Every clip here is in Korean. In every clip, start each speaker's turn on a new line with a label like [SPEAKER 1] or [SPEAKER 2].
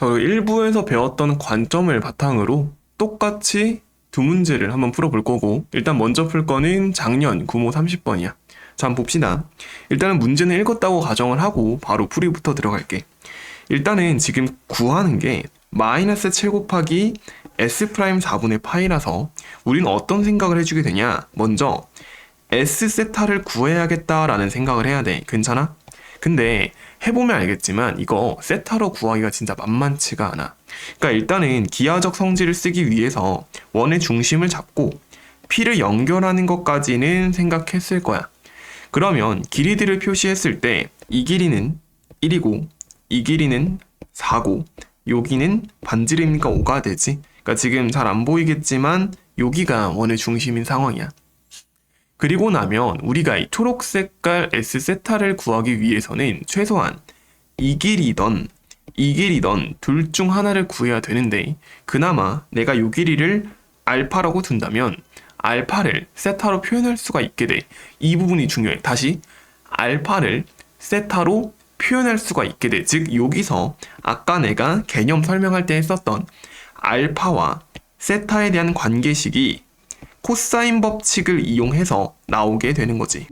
[SPEAKER 1] 저 1부에서 배웠던 관점을 바탕으로 똑같이 두 문제를 한번 풀어볼 거고 일단 먼저 풀 거는 작년 구모 30번이야. 자, 한번 봅시다. 일단은 문제는 읽었다고 가정을 하고 바로 풀이부터 들어갈게. 일단은 지금 구하는 게 마이너스 7 곱하기 s 프라임 4분의 파이라서 우리는 어떤 생각을 해주게 되냐? 먼저 s 세타를 구해야겠다라는 생각을 해야 돼. 괜찮아? 근데 해보면 알겠지만 이거 세타로 구하기가 진짜 만만치가 않아. 그러니까 일단은 기하적 성질을 쓰기 위해서 원의 중심을 잡고 p를 연결하는 것까지는 생각했을 거야. 그러면 길이들을 표시했을 때 이 길이는 1이고 이 길이는 4고 여기는 반지름이니까 5가 되지. 그러니까 지금 잘 안 보이겠지만 여기가 원의 중심인 상황이야. 그리고 나면 우리가 이 초록 색깔 S 세타를 구하기 위해서는 최소한 이 길이던 이 길이던 둘 중 하나를 구해야 되는데 그나마 내가 이 길이를 알파라고 둔다면 알파를 세타로 표현할 수가 있게 돼. 이 부분이 중요해. 다시 알파를 세타로 표현할 수가 있게 돼. 즉 여기서 아까 내가 개념 설명할 때 했었던 알파와 세타에 대한 관계식이 코사인 법칙을 이용해서 나오게 되는 거지.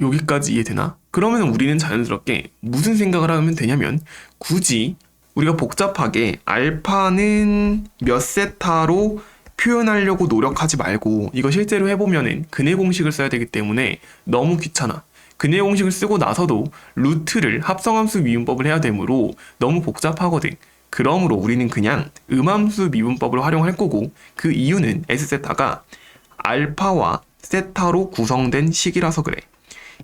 [SPEAKER 1] 여기까지 이해되나? 그러면 우리는 자연스럽게 무슨 생각을 하면 되냐면 굳이 우리가 복잡하게 알파는 몇 세타로 표현하려고 노력하지 말고 이거 실제로 해보면은 근해 공식을 써야 되기 때문에 너무 귀찮아. 근해 공식을 쓰고 나서도 루트를 합성함수 미분법을 해야 되므로 너무 복잡하거든. 그러므로 우리는 그냥 음함수 미분법을 활용할 거고 그 이유는 S세타가 알파와 세타로 구성된 식이라서 그래.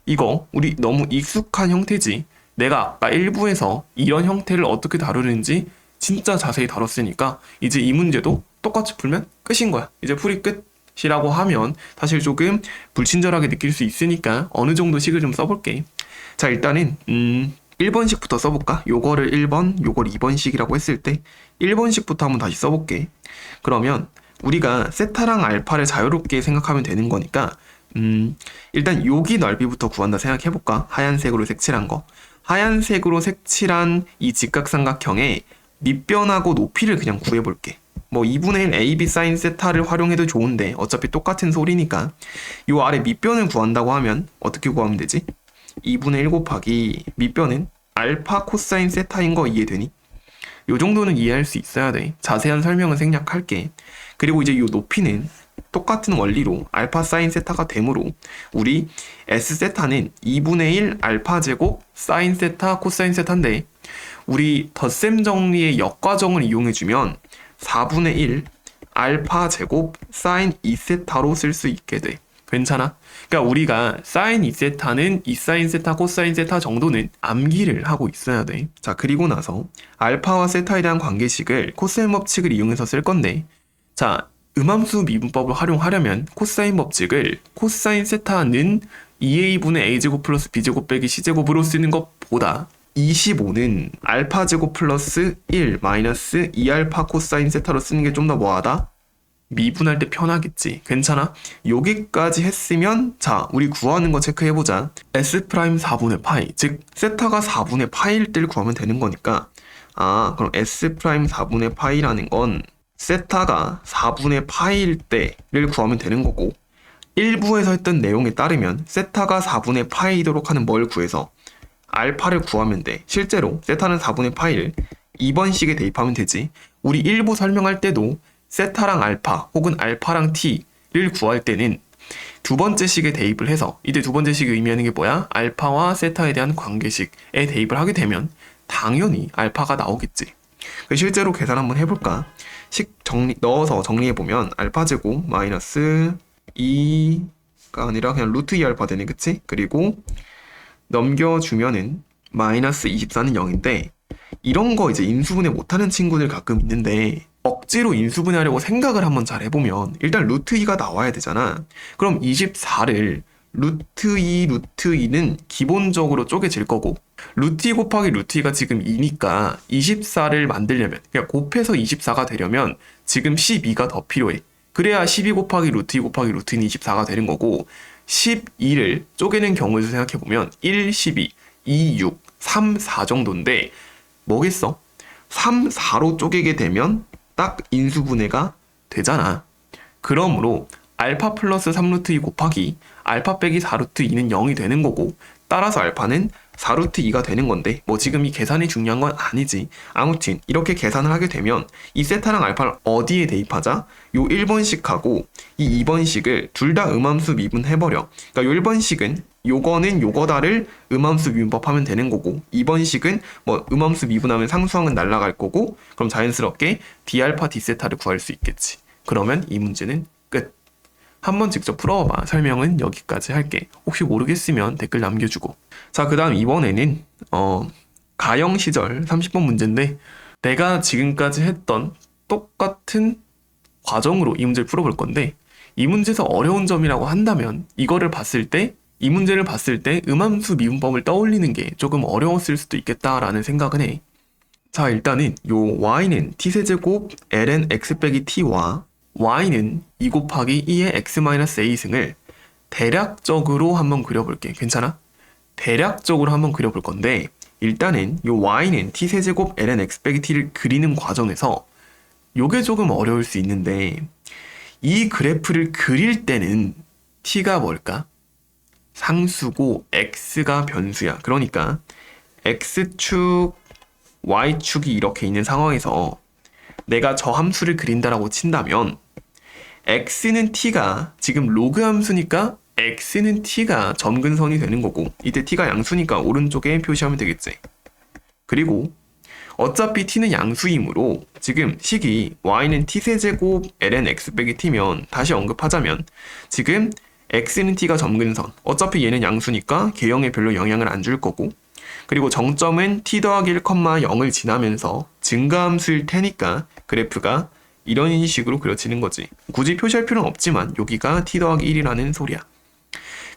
[SPEAKER 1] 이거 우리 너무 익숙한 형태지. 내가 아까 1부에서 이런 형태를 어떻게 다루는지 진짜 자세히 다뤘으니까 이제 이 문제도 똑같이 풀면 끝인 거야. 이제 풀이 끝이라고 하면 사실 조금 불친절하게 느낄 수 있으니까 어느 정도 식을 좀 써볼게. 자 일단은 음 1번식부터 써볼까? 요거를 1번, 요걸 2번식이라고 했을 때 1번식부터 한번 다시 써볼게. 그러면 우리가 세타랑 알파를 자유롭게 생각하면 되는 거니까 음, 일단 여기 넓이부터 구한다 생각해볼까? 하얀색으로 색칠한 거. 하얀색으로 색칠한 이 직각삼각형의 밑변하고 높이를 그냥 구해볼게. 뭐 2분의 1 AB 사인 세타를 활용해도 좋은데 어차피 똑같은 소리니까 요 아래 밑변을 구한다고 하면 어떻게 구하면 되지? 2분의 1 곱하기 밑변은 알파 코사인 세타인 거 이해되니? 요 정도는 이해할 수 있어야 돼. 자세한 설명은 생략할게. 그리고 이제 요 높이는 똑같은 원리로 알파 사인 세타가 되므로 우리 S 세타는 2분의 1 알파 제곱 사인 세타 코사인 세타인데 우리 덧셈 정리의 역과정을 이용해주면 4분의 1 알파 제곱 사인 2세타로 쓸 수 있게 돼. 괜찮아? 그러니까 우리가 사인 2세타는 2사인 세타 코사인 세타 정도는 암기를 하고 있어야 돼. 자, 그리고 나서 알파와 세타에 대한 관계식을 코사인 법칙을 이용해서 쓸 건데 자, 음함수 미분법을 활용하려면 코사인 법칙을 코사인 세타는 2a분의 a제곱 플러스 b제곱 빼기 c제곱으로 쓰는 것보다 25는 알파 제곱 플러스 1 마이너스 2알파 코사인 세타로 쓰는 게 좀 더 뭐하다? 미분할 때 편하겠지. 괜찮아? 여기까지 했으면 자, 우리 구하는 거 체크해 보자. s 프라임 4분의 파이. 즉 세타가 4분의 파이일 때를 구하면 되는 거니까 아, 그럼 s 프라임 4분의 파이라는 건 세타가 4분의 파이일 때를 구하면 되는 거고 1부에서 했던 내용에 따르면 세타가 4분의 파이도록 하는 뭘 구해서 알파를 구하면 돼. 실제로 세타는 4분의 파이를 2번식에 대입하면 되지. 우리 1부 설명할 때도 세타랑 알파 혹은 알파랑 t를 구할 때는 두 번째 식에 대입을 해서 이제 두 번째 식이 의미하는 게 뭐야? 알파와 세타에 대한 관계식에 대입을 하게 되면 당연히 알파가 나오겠지. 실제로 계산 한번 해볼까? 식 정리 넣어서 정리해 보면 알파 제곱 마이너스 2가 아니라 그냥 루트 2 알파 되네, 그치? 그리고 넘겨주면은 마이너스 24는 0인데 이런 거 이제 인수분해 못하는 친구들 가끔 있는데 억지로 인수분해하려고 생각을 한번 잘 해보면 일단 루트 2가 나와야 되잖아. 그럼 24를 루트 2, 루트 2는 기본적으로 쪼개질 거고 루트 2 곱하기 루트 2가 지금 2니까 24를 만들려면 그냥 곱해서 24가 되려면 지금 12가 더 필요해. 그래야 12 곱하기 루트 2 곱하기 루트 2는 24가 되는 거고 12를 쪼개는 경우에서 생각해보면 1, 12, 2, 6, 3, 4 정도인데 뭐겠어? 3, 4로 쪼개게 되면 딱 인수분해가 되잖아. 그러므로 알파 플러스 3루트 2 곱하기 알파 빼기 4루트 2는 0이 되는 거고 따라서 알파는 4루트 2가 되는 건데 뭐 지금 이 계산이 중요한 건 아니지 아무튼 이렇게 계산을 하게 되면 이 세타랑 알파를 어디에 대입하자? 요 1번식하고 이 2번식을 둘 다 음함수 미분해버려 그러니까 요 1번식은 요거는 요거다를 음함수 미분법 하면 되는 거고 2번식은 뭐 음함수 미분하면 상수항은 날라갈 거고 그럼 자연스럽게 d알파 d세타를 구할 수 있겠지 그러면 이 문제는 끝 한번 직접 풀어봐. 설명은 여기까지 할게. 혹시 모르겠으면 댓글 남겨주고. 자, 그 다음 이번에는, 어, 가영 시절 30번 문제인데, 내가 지금까지 했던 똑같은 과정으로 이 문제를 풀어볼 건데, 이 문제에서 어려운 점이라고 한다면, 이거를 봤을 때, 이 문제를 봤을 때 음함수 미분법을 떠올리는 게 조금 어려웠을 수도 있겠다라는 생각은 해. 자, 일단은 요 y는 t세제곱 ln x 빼기 t와 y는 2 곱하기 2의 x-a승을 대략적으로 한번 그려볼게. 괜찮아? 대략적으로 한번 그려볼 건데 일단은 요 y는 t세제곱 ln x 빼기 t를 그리는 과정에서 요게 조금 어려울 수 있는데 이 그래프를 그릴 때는 t가 뭘까? 상수고 x가 변수야. 그러니까 x축, y축이 이렇게 있는 상황에서 내가 저 함수를 그린다라고 친다면 x는 t가 지금 로그 함수니까 x는 t가 점근선이 되는 거고 이때 t가 양수니까 오른쪽에 표시하면 되겠지. 그리고 어차피 t는 양수이므로 지금 식이 y는 t세제곱 ln x 빼기 t면 다시 언급하자면 지금 x는 t가 점근선 어차피 얘는 양수니까 개형에 별로 영향을 안 줄 거고 그리고 정점은 t 더하기 1, 0을 지나면서 증가함수일 테니까 그래프가 이런 식으로 그려지는 거지. 굳이 표시할 필요는 없지만 여기가 t 더하기 1이라는 소리야.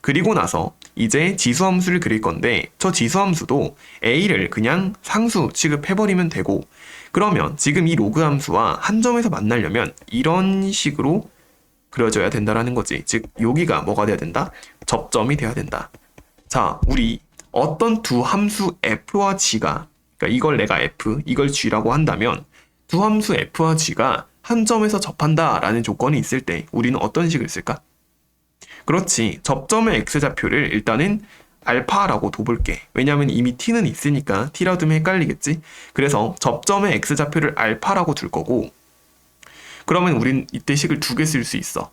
[SPEAKER 1] 그리고 나서 이제 지수함수를 그릴 건데 저 지수함수도 a를 그냥 상수 취급해버리면 되고 그러면 지금 이 로그 함수와 한 점에서 만나려면 이런 식으로 그려져야 된다라는 거지. 즉 여기가 뭐가 돼야 된다? 접점이 돼야 된다. 자, 우리 어떤 두 함수 f와 g가 그러니까 이걸 내가 f, 이걸 g라고 한다면 두 함수 f와 g가 한 점에서 접한다라는 조건이 있을 때 우리는 어떤 식을 쓸까? 그렇지. 접점의 x좌표를 일단은 알파라고 둬볼게. 왜냐면 이미 t는 있으니까 t라 두면 헷갈리겠지? 그래서 접점의 x좌표를 알파라고 둘 거고 그러면 우린 이때 식을 두 개 쓸 수 있어.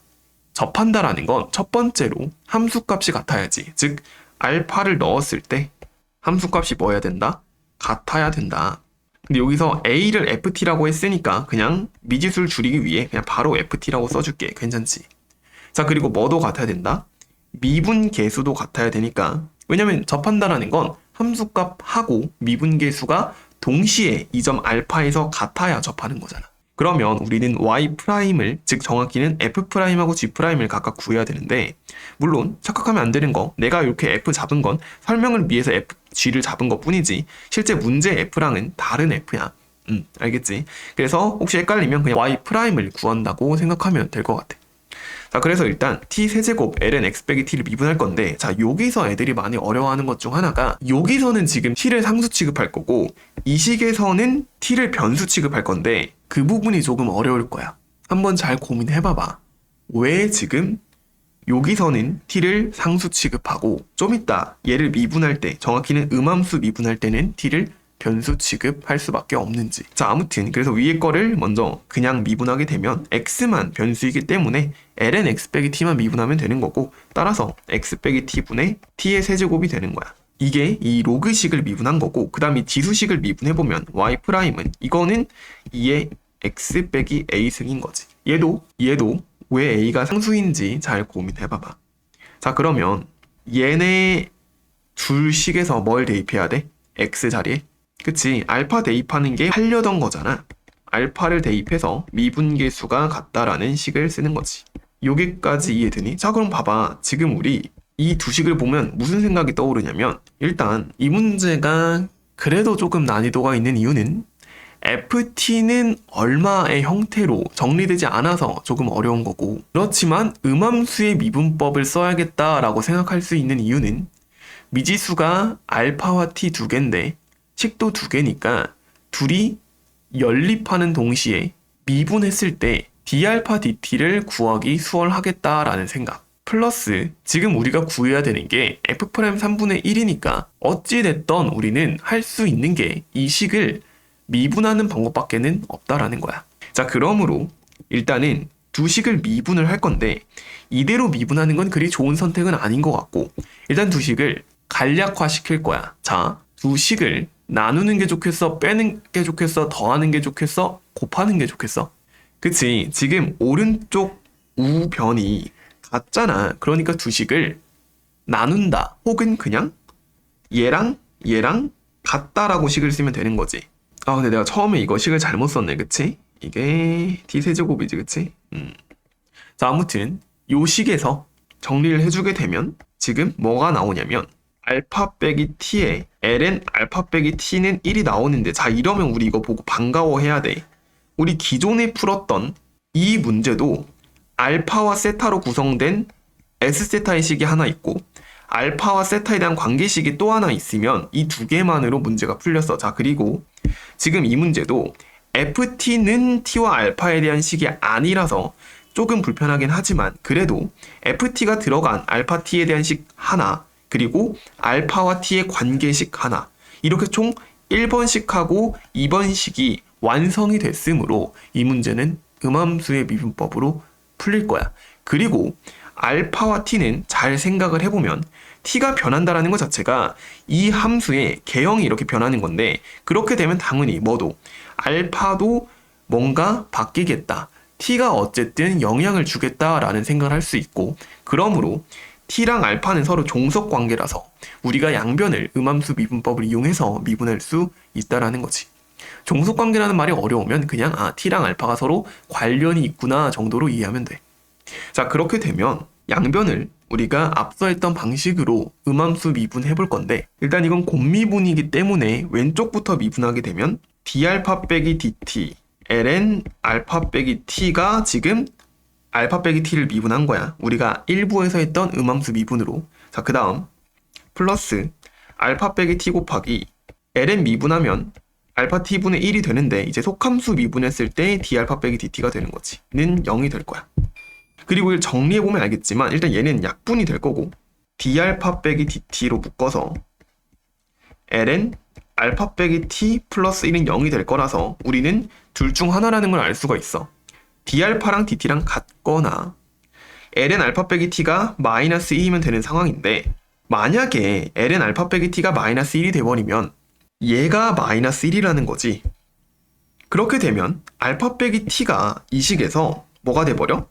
[SPEAKER 1] 접한다라는 건 첫 번째로 함수값이 같아야지. 즉 알파를 넣었을 때 함수값이 뭐여야 된다? 같아야 된다. 근데 여기서 a를 ft라고 했으니까 그냥 미지수를 줄이기 위해 그냥 바로 ft라고 써줄게. 괜찮지? 자 그리고 뭐도 같아야 된다? 미분 계수도 같아야 되니까 왜냐면 접한다라는 건 함수값하고 미분 계수가 동시에 이 점 알파에서 같아야 접하는 거잖아. 그러면 우리는 y''을 즉 정확히는 f'하고 g'을 각각 구해야 되는데 물론 착각하면 안 되는 거 내가 이렇게 f 잡은 건 설명을 위해서 f, g를 잡은 것 뿐이지 실제 문제 f랑은 다른 f야. 음 알겠지? 그래서 혹시 헷갈리면 그냥 y''을 구한다고 생각하면 될 것 같아 자 그래서 일단 t 세제곱 ln x 빼기 t를 미분할 건데 자 여기서 애들이 많이 어려워하는 것 중 하나가 여기서는 지금 t를 상수 취급할 거고 이 식에서는 t를 변수 취급할 건데 그 부분이 조금 어려울 거야. 한번 잘 고민해봐봐. 왜 지금 여기서는 t를 상수 취급하고 좀 이따 얘를 미분할 때 정확히는 음함수 미분할 때는 t를 변수 취급할 수밖에 없는지. 자, 아무튼 그래서 위에 거를 먼저 그냥 미분하게 되면 x만 변수이기 때문에 ln x 빼기 t만 미분하면 되는 거고 따라서 x 빼기 t분의 t의 세제곱이 되는 거야. 이게 이 로그식을 미분한 거고 그 다음 이 지수식을 미분해보면 y 프라임은 이거는 2의 x 빼기 a 승인 거지. 얘도 얘도 왜 a가 상수인지 잘 고민해봐봐. 자 그러면 얘네 둘 식에서 뭘 대입해야 돼? x 자리에? 그치 알파 대입하는 게 하려던 거잖아. 알파를 대입해서 미분계수가 같다라는 식을 쓰는 거지. 여기까지 이해되니? 자 그럼 봐봐. 지금 우리 이 두 식을 보면 무슨 생각이 떠오르냐면 일단 이 문제가 그래도 조금 난이도가 있는 이유는 FT는 얼마의 형태로 정리되지 않아서 조금 어려운 거고 그렇지만 음함수의 미분법을 써야겠다라고 생각할 수 있는 이유는 미지수가 알파와 T 두 개인데 식도 두 개니까 둘이 연립하는 동시에 미분했을 때 d알파 dt를 구하기 수월하겠다라는 생각. 플러스 지금 우리가 구해야 되는 게 f 프라임 3분의 1이니까 어찌 됐던 우리는 할 수 있는 게 이 식을 미분하는 방법밖에는 없다라는 거야. 자, 그러므로 일단은 두 식을 미분을 할 건데 이대로 미분하는 건 그리 좋은 선택은 아닌 것 같고 일단 두 식을 간략화 시킬 거야. 자, 두 식을 나누는 게 좋겠어? 빼는 게 좋겠어? 더하는 게 좋겠어? 곱하는 게 좋겠어? 그치. 지금 오른쪽 우변이 같잖아. 그러니까 두 식을 나눈다. 혹은 그냥 얘랑 얘랑 같다라고 식을 쓰면 되는 거지. 아, 근데 내가 처음에 이거 식을 잘못 썼네. 그치? 이게 d세제곱이지. 그치? 음. 자, 아무튼 요 식에서 정리를 해주게 되면 지금 뭐가 나오냐면 알파 빼기 t에 ln 알파 빼기 t는 1이 나오는데 자 이러면 우리 이거 보고 반가워해야 돼. 우리 기존에 풀었던 이 문제도 알파와 세타로 구성된 S세타의 식이 하나 있고 알파와 세타에 대한 관계식이 또 하나 있으면 이 두 개만으로 문제가 풀렸어. 자 그리고 지금 이 문제도 FT는 T와 알파에 대한 식이 아니라서 조금 불편하긴 하지만 그래도 FT가 들어간 알파 T에 대한 식 하나 그리고 알파와 T의 관계식 하나 이렇게 총 1번식하고 2번식이 완성이 됐으므로 이 문제는 음함수의 미분법으로 풀릴 거야. 그리고 알파와 t는 잘 생각을 해보면 t가 변한다라는 것 자체가 이 함수의 개형이 이렇게 변하는 건데 그렇게 되면 당연히 뭐도 알파도 뭔가 바뀌겠다. t가 어쨌든 영향을 주겠다라는 생각을 할 수 있고 그러므로 t랑 알파는 서로 종속 관계라서 우리가 양변을 음함수 미분법을 이용해서 미분할 수 있다라는 거지. 종속 관계라는 말이 어려우면 그냥 아 t랑 알파가 서로 관련이 있구나 정도로 이해하면 돼. 자 그렇게 되면 양변을 우리가 앞서 했던 방식으로 음함수 미분해 볼 건데 일단 이건 곱미분이기 때문에 왼쪽부터 미분하게 되면 d알파 빼기 dt ln 알파 빼기 t가 지금 알파 빼기 t를 미분한 거야. 우리가 1부에서 했던 음함수 미분으로. 자, 그 다음 플러스 알파 빼기 t 곱하기 ln 미분하면 알파 t분의 1이 되는데 이제 속함수 미분했을 때 d 알파 빼기 dt가 되는 거지. 는 0이 될 거야. 그리고 이걸 정리해 보면 알겠지만 일단 얘는 약분이 될 거고 d 알파 빼기 dt로 묶어서 ln 알파 빼기 t 플러스 1은 0이 될 거라서 우리는 둘 중 하나라는 걸 알 수가 있어. D 알파랑 dt랑 같거나 ln 알파 빼기 t가 마이너스 2이면 되는 상황인데 만약에 ln 알파 빼기 t가 마이너스 1이 돼버리면 얘가 마이너스 1이라는 거지. 그렇게 되면 알파 빼기 t가 이 식에서 뭐가 돼버려?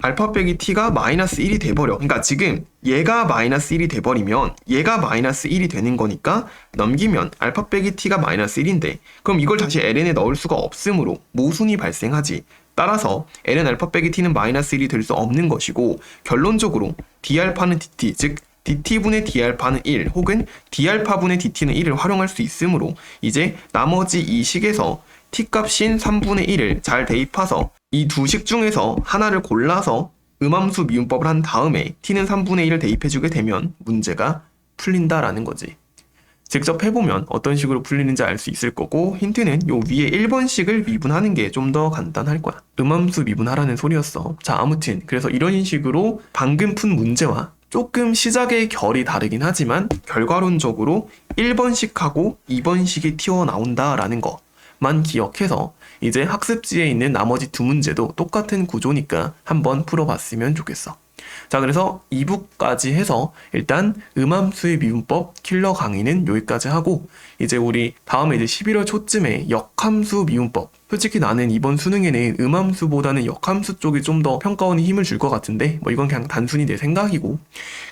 [SPEAKER 1] 알파 빼기 t가 마이너스 1이 돼버려. 그러니까 지금 얘가 마이너스 1이 돼버리면 얘가 마이너스 1이 되는 거니까 넘기면 알파 빼기 t가 마이너스 1인데 그럼 이걸 다시 ln에 넣을 수가 없으므로 모순이 발생하지. 따라서 ln 알파 빼기 t는 마이너스 1이 될 수 없는 것이고 결론적으로 d알파는 dt 즉 dt분의 d알파는 1 혹은 d알파분의 dt는 1을 활용할 수 있으므로 이제 나머지 이 식에서 t값인 3분의 1을 잘 대입해서 이 두 식 중에서 하나를 골라서 음함수 미분법을 한 다음에 t는 3분의 1을 대입해주게 되면 문제가 풀린다라는 거지. 직접 해보면 어떤 식으로 풀리는지 알 수 있을 거고 힌트는 요 위에 1번식을 미분하는 게 좀 더 간단할 거야. 음함수 미분하라는 소리였어. 자 아무튼 그래서 이런 식으로 방금 푼 문제와 조금 시작의 결이 다르긴 하지만 결과론적으로 1번식하고 2번식이 튀어나온다라는 것만 기억해서 이제 학습지에 있는 나머지 두 문제도 똑같은 구조니까 한번 풀어봤으면 좋겠어. 자, 그래서 2부까지 해서 일단 음함수의 미분법 킬러 강의는 여기까지 하고 이제 우리 다음에 이제 11월 초쯤에 역함수 미분법 솔직히 나는 이번 수능에는 음함수보다는 역함수 쪽이 좀 더 평가원이 힘을 줄 것 같은데 뭐 이건 그냥 단순히 내 생각이고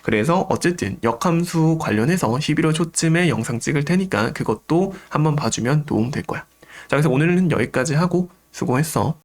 [SPEAKER 1] 그래서 어쨌든 역함수 관련해서 11월 초쯤에 영상 찍을 테니까 그것도 한번 봐주면 도움 될 거야. 자, 그래서 오늘은 여기까지 하고 수고했어.